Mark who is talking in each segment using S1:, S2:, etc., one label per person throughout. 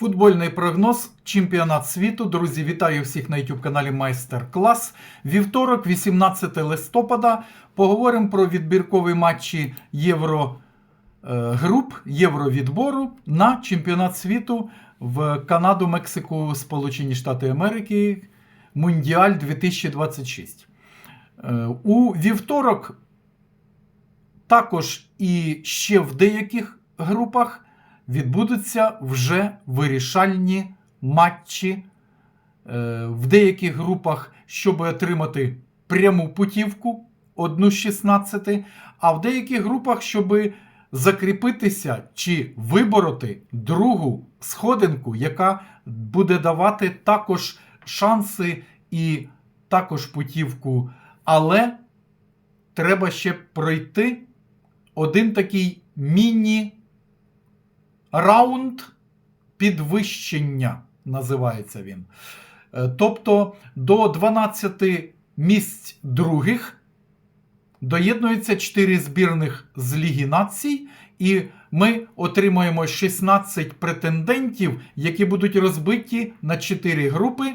S1: Футбольний прогноз, чемпіонат світу. Друзі, вітаю всіх на YouTube каналі Майстер Клас. Вівторок, 18 листопада. Поговоримо про відбіркові матчі Євро е, Євровідбору на чемпіонат світу в Канаду, Мексику, Сполучені Штати Америки. Мундіаль 2026. Е, У вівторок також і ще в деяких групах відбудуться вже вирішальні матчі е, в деяких групах, щоб отримати пряму путівку одну з 16, а в деяких групах, щоб закріпитися чи вибороти другу сходинку, яка буде давати також шанси і також путівку. Але треба ще пройти один такий міні раунд підвищення, називається він. Е, Тобто до 12 місць других доєднується 4 збірних з Ліги націй, і ми отримуємо 16 претендентів, які будуть розбиті на 4 групи,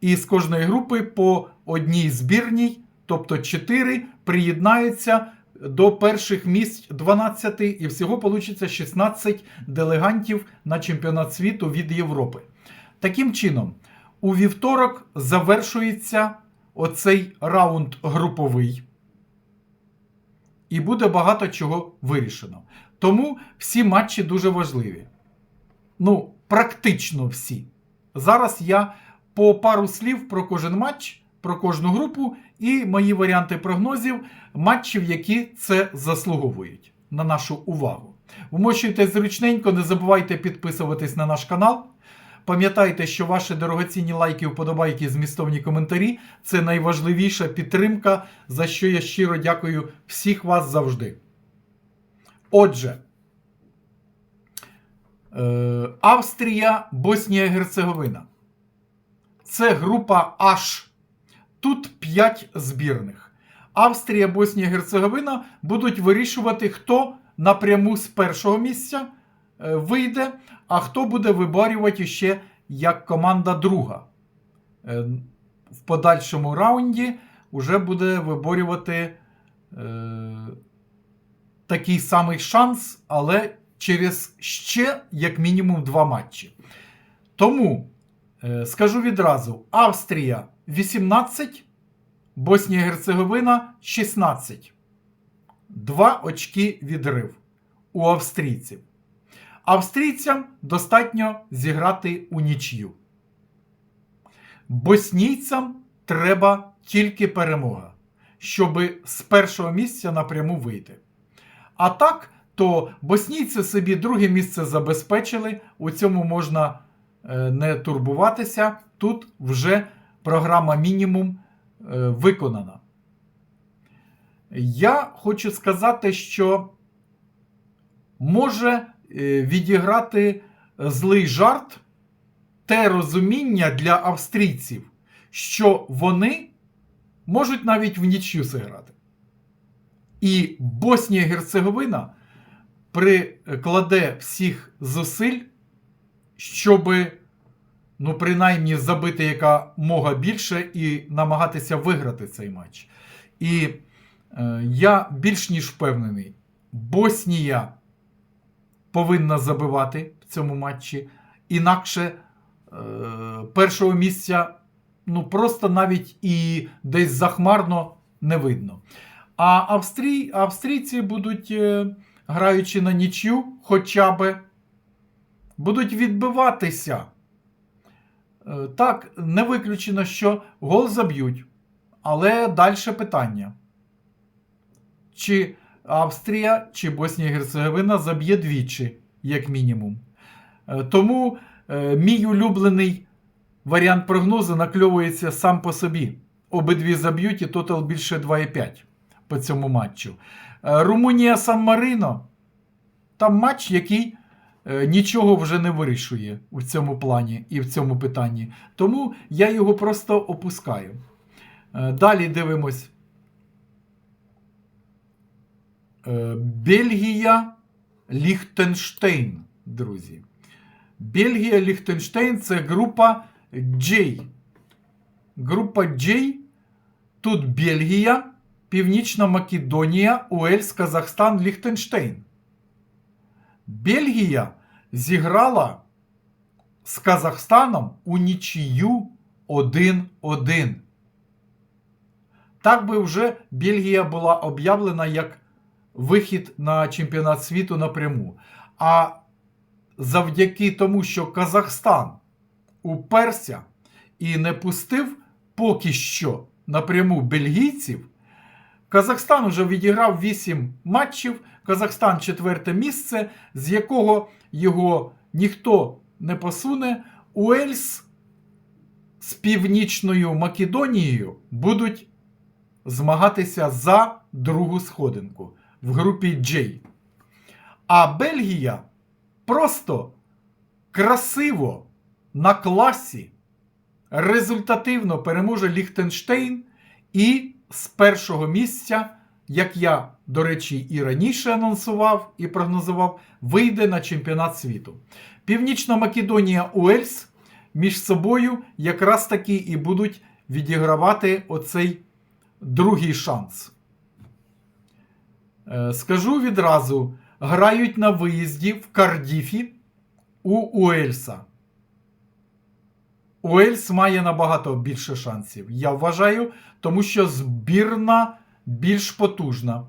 S1: і з кожної групи по одній збірній, тобто 4, приєднаються до перших місць 12, і всього вийде 16 делегантів на чемпіонат світу від Європи. Таким чином, у вівторок завершується оцей раунд груповий. І буде багато чого вирішено. Тому всі матчі дуже важливі. Ну, практично всі. Зараз я по пару слів про кожен матч, про кожну групу і мої варіанти прогнозів матчів, які це заслуговують на нашу увагу. Вмощуйте зручненько, не забувайте підписуватись на наш канал. Пам'ятайте, що ваші дорогоцінні лайки, вподобайки, змістовні коментарі це найважливіша підтримка, за що я щиро дякую всіх вас завжди. Отже, е, Австрія, Боснія Герцеговина. Це група H. Тут 5 збірних. Австрія, Боснія Герцеговина будуть вирішувати, хто напряму з першого місця е, вийде, а хто буде виборювати ще як команда друга. Е, В подальшому раунді вже буде виборювати е, такий самий шанс, але через ще як мінімум два матчі. Тому е, скажу відразу: Австрія 18, Боснія Герцеговина 16. Два очки відрив у австрійців. Австрійцям достатньо зіграти у нічю. Боснійцям треба тільки перемога, щоб з першого місця напряму вийти. А так, то боснійці собі друге місце забезпечили, у цьому можна е, не турбуватися. Тут вже програма мінімум е, виконана. Я хочу сказати, що може е, відіграти злий жарт те розуміння для австрійців, що вони можуть навіть в нічю зіграти. І Боснія Герцеговина прикладе всіх зусиль, щоб, ну, принаймні, забити яка мога більше і намагатися виграти цей матч. І е, я більш ніж впевнений, Боснія повинна забивати в цьому матчі. Інакше е, першого місця ну, просто навіть і десь захмарно не видно. А австрій, австрійці будуть, е, граючи на нічю, хоча би, будуть відбиватися. Е, Так, не виключено, що гол заб'ють. Але далі питання. Чи Австрія, чи Боснія і Герцеговина заб'є двічі, як мінімум. Е, Тому е, мій улюблений варіант прогнозу накльовується сам по собі. Обидві заб'ють і тотал більше 2,5 по цьому матчу. Румунія Сан Марино. Там матч, який нічого вже не вирішує у цьому плані і в цьому питанні. Тому я його просто опускаю. Е, Далі дивимось. Е, Бельгія, Ліхтенштейн, друзі. Бельгія, Ліхтенштейн це група J. Група J. Тут Бельгія, Північна Македонія, Уельс, Казахстан, Ліхтенштейн. Бельгія зіграла з Казахстаном у нічию 1-1. Так би вже Бельгія була об'явлена як вихід на чемпіонат світу напряму. А завдяки тому, що Казахстан уперся і не пустив поки що напряму бельгійців, Казахстан вже відіграв 8 матчів. Казахстан четверте місце, з якого його ніхто не посуне. Уельс з Північною Македонією будуть змагатися за другу сходинку в групі J. А Бельгія просто красиво на класі результативно переможе Ліхтенштейн і з першого місця, як я, до речі, і раніше анонсував і прогнозував, вийде на чемпіонат світу. Північна Македонія Уельс між собою якраз таки і будуть відігравати оцей другий шанс. Е, Скажу відразу: грають на виїзді в Кардіфі у Уельса. Уельс має набагато більше шансів, я вважаю, тому що збірна більш потужна.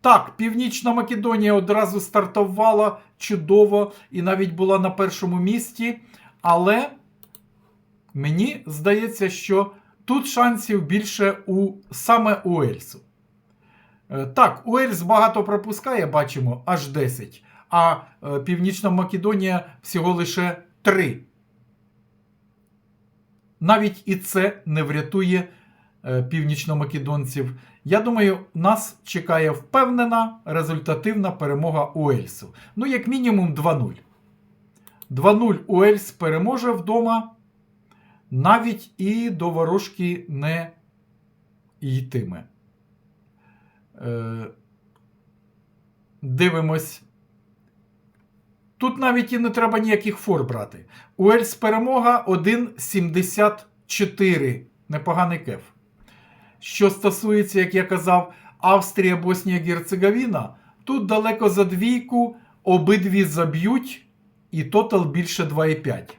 S1: Так, Північна Македонія одразу стартувала чудово і навіть була на першому місці, але мені здається, що тут шансів більше у саме Уельсу. Е, Так, Уельс багато пропускає, бачимо, аж 10, а е, Північна Македонія всього лише 3. Навіть і це не врятує е, північномакедонців. Я думаю, нас чекає впевнена результативна перемога Уельсу. Ну, як мінімум 2-0. 2-0 Уельс переможе вдома, навіть і до ворожки не йтиме. Е, дивимось. Тут навіть і не треба ніяких фор брати. Уельс перемога 1,74. Непоганий кеф. Що стосується, як я казав, Австрія, Боснія, Герцеговіна, тут далеко за двійку, обидві заб'ють, і тотал більше 2,5.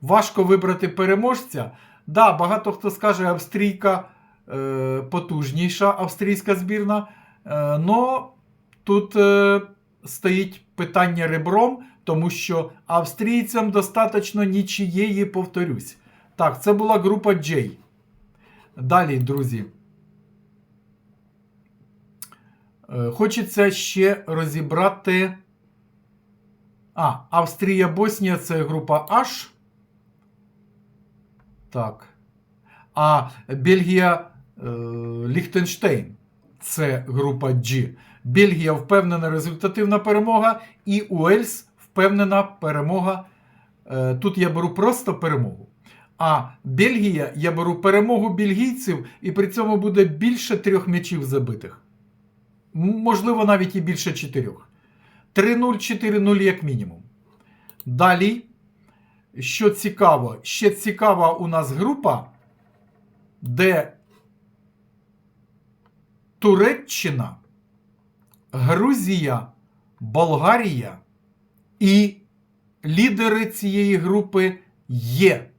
S1: Важко вибрати переможця. Да, багато хто скаже, австрійка е, потужніша австрійська збірна. Е, но тут е, стоїть питання ребром, тому що австрійцям достатньо нічієї, повторюсь. Так, це була група J. Далі, друзі. Е, Хочеться ще розібрати. А, Австрія, Боснія це група H. Так. А Бельгія, е, Ліхтенштейн це група G. Бельгія впевнена результативна перемога, і Уельс впевнена перемога. Е, Тут я беру просто перемогу. А Бельгія я беру перемогу бельгійців, і при цьому буде більше трьох м'ячів забитих. Можливо, навіть і більше чотирьох. 3-0, 4-0 як мінімум. Далі, що цікаво, ще цікава у нас група, де Туреччина, Грузія, Болгарія і лідери цієї групи є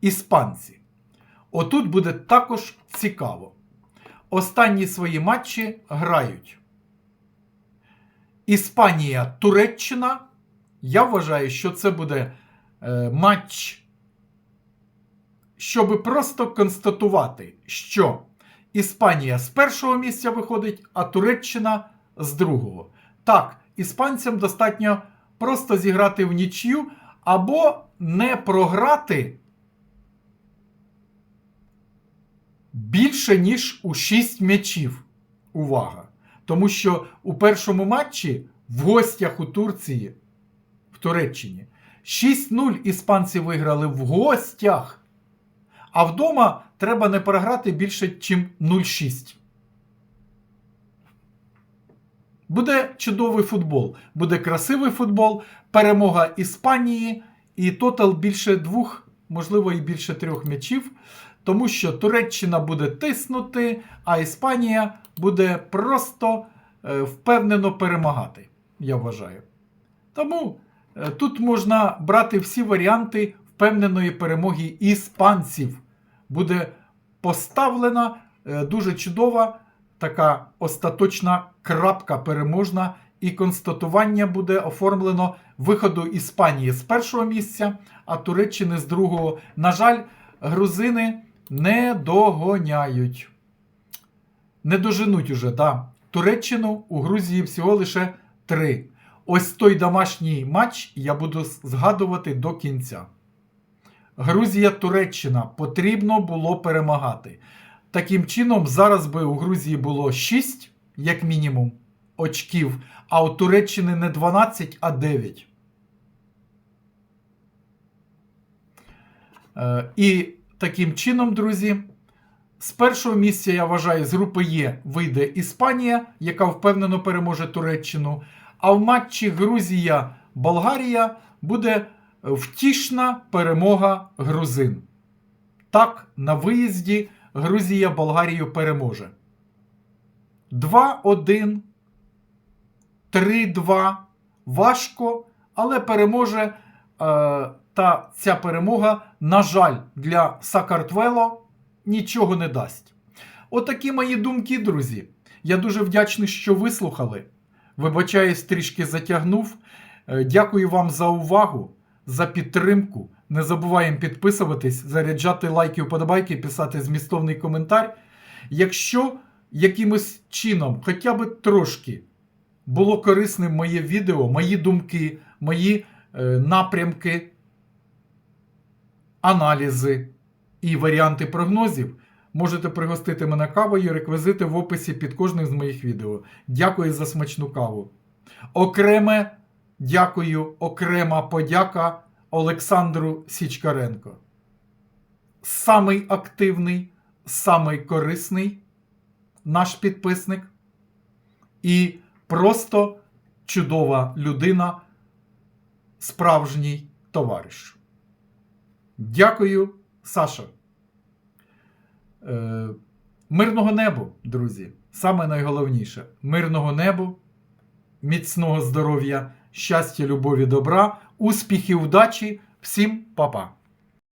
S1: іспанці. Отут буде також цікаво. Останні свої матчі грають. Іспанія, Туреччина. Я вважаю, що це буде е, матч, щоб просто констатувати, що Іспанія з першого місця виходить, а Туреччина з другого. Так, іспанцям достатньо просто зіграти в нічю або не програти більше, ніж у 6 м'ячів. Увага! Тому що у першому матчі в гостях у Турції, в Туреччині, 6-0 іспанці виграли в гостях. А вдома треба не програти більше, ніж 0,6. Буде чудовий футбол, буде красивий футбол, перемога Іспанії і тотал більше двох, можливо, і більше трьох м'ячів. Тому що Туреччина буде тиснути, а Іспанія буде просто е, впевнено перемагати, я вважаю. Тому е, тут можна брати всі варіанти впевненої перемоги іспанців. Буде поставлена е, дуже чудова така остаточна крапка переможна, і констатування буде оформлено виходу Іспанії з першого місця, а Туреччини з другого. На жаль, грузини не догоняють. Не доженуть уже, да. Туреччину у Грузії всього лише три. Ось той домашній матч я буду згадувати до кінця. Грузія-Туреччина потрібно було перемагати. Таким чином, зараз би у Грузії було 6, як мінімум, очків, а у Туреччини не 12, а 9. Е, І таким чином, друзі, з першого місця, я вважаю, з групи Є вийде Іспанія, яка впевнено переможе Туреччину. А в матчі Грузія-Болгарія буде втішна перемога грузин. Так, на виїзді Грузія Болгарію переможе. 2-1, 3-2. Важко, але переможе. Е, та ця перемога, на жаль, для Сакартвело нічого не дасть. Отакі мої думки, друзі. Я дуже вдячний, що вислухали. Вибачаюсь, трішки затягнув. Е, Дякую вам за увагу, за підтримку. Не забуваємо підписуватись, заряджати лайки, вподобайки, писати змістовний коментар. Якщо якимось чином, хоча б трошки, було корисним моє відео, мої думки, мої е, напрямки, аналізи і варіанти прогнозів, можете пригостити мене кавою, реквізити в описі під кожним з моїх відео. Дякую за смачну каву. Окреме дякую, окрема подяка Олександру Січкаренко. Самий активний, самий корисний наш підписник і просто чудова людина, справжній товариш. Дякую, Саша. Е, мирного неба, друзі. Саме найголовніше мирного неба, міцного здоров'я, щастя, любові, добра, успіхів, удачі. Всім па-па!